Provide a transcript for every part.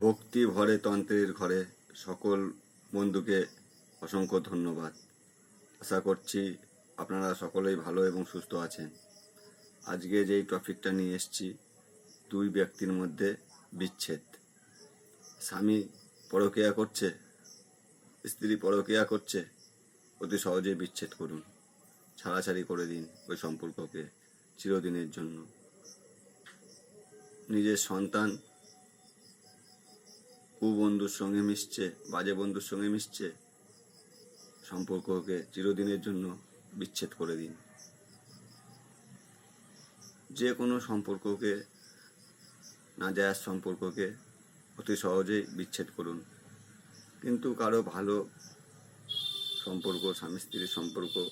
ভক্তি ভরে তন্ত্রের ঘরে সকল বন্ধুকে অসংখ্য ধন্যবাদ। আশা করছি আপনারা সকলেই ভালো এবং সুস্থ আছেন। আজকে যেই টপিকটা নিয়ে এসেছি, দুই ব্যক্তির মধ্যে বিচ্ছেদ। স্বামী পরকীয়া করছে, স্ত্রী পরকীয়া করছে, অতি সহজেই বিচ্ছেদ করুন। ছাড়াছাড়ি করে দিন ওই সম্পর্ককে চিরদিনের জন্য। নিজের সন্তান কুবন্ধুর সঙ্গে মিশছে, বাজে বন্ধুর সঙ্গে মিশছে, সম্পর্ককে চিরদিনের জন্য বিচ্ছেদ করে দিন। যে কোনো সম্পর্ককে, না নাজায়াজ সম্পর্ককে অতি সহজেই বিচ্ছেদ করুন। কিন্তু কারও ভালো সম্পর্ক, স্বামী স্ত্রীর সম্পর্ক,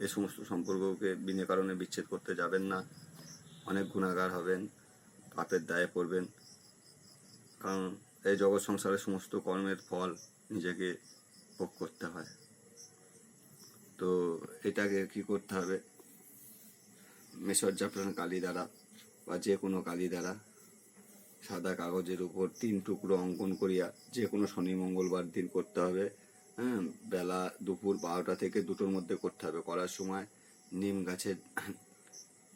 এ সমস্ত সম্পর্ককে বিনা কারণে বিচ্ছেদ করতে যাবেন না। অনেক গুণাগার হবেন, পাপের দায়ে পড়বেন। কারণ এই জগৎ সংসারের সমস্ত কর্মের ফল নিজেকে ভোগ করতে হয়। তো এটাকে কি করতে হবে? মেসজ্জাপ্রাণ কালি দ্বারা বা যে কোনো কালি দ্বারা সাদা কাগজের উপর তিন টুকরো অঙ্কন করিয়া যে কোনো শনি, মঙ্গলবার দিন করতে হবে। হ্যাঁ বেলা দুপুর বারোটা থেকে দুটোর মধ্যে করতে হবে। করার সময় নিম গাছের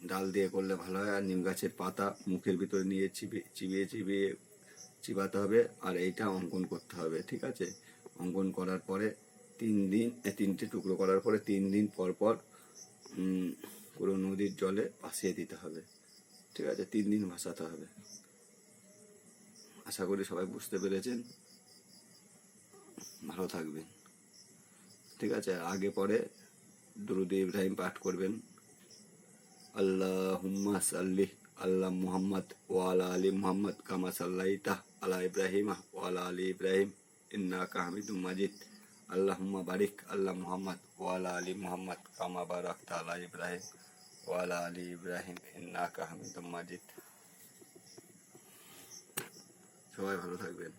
ডাল দিয়ে করলে ভালো হয়। আর নিম গাছের পাতা মুখের ভিতরে নিয়ে চিবিয়ে চিবিয়ে চিবিয়ে চিবাতে হবে আর এইটা অঙ্কন করতে হবে, ঠিক আছে? অঙ্কন করার পরে তিন দিন তিনটে টুকরো করার পরে তিন দিন পর পর পুরো নদীর জলে ভাসিয়ে দিতে হবে, ঠিক আছে? তিন দিন ভাসাতে হবে। আশা করি সবাই বুঝতে পেরেছেন। ভালো থাকবেন, ঠিক আছে? আগে পরে দুরুদ ইব্রাহিম পাঠ করবেন। আল্লাহ হুম্মা সাল্লি আল্লাহ মুহাম্মদ ওয়ালা আলী মুহাম্মদ কামা সাল্লাইতা আলা ইব্রাহিম ওয়ালা আলী ইব্রাহিম ইন্নাকা হামিদুম মাজিদ আল্লাহুম্মা বারিক আল্লাহ মুহাম্মদ ওয়ালা আলী মুহাম্মদ কামা বারাকতা আলা ইব্রাহিম ওয়ালা আলী ইব্রাহিম ইন্নাকা হামিদুম মাজিদ সবাই ভালো থাকবেন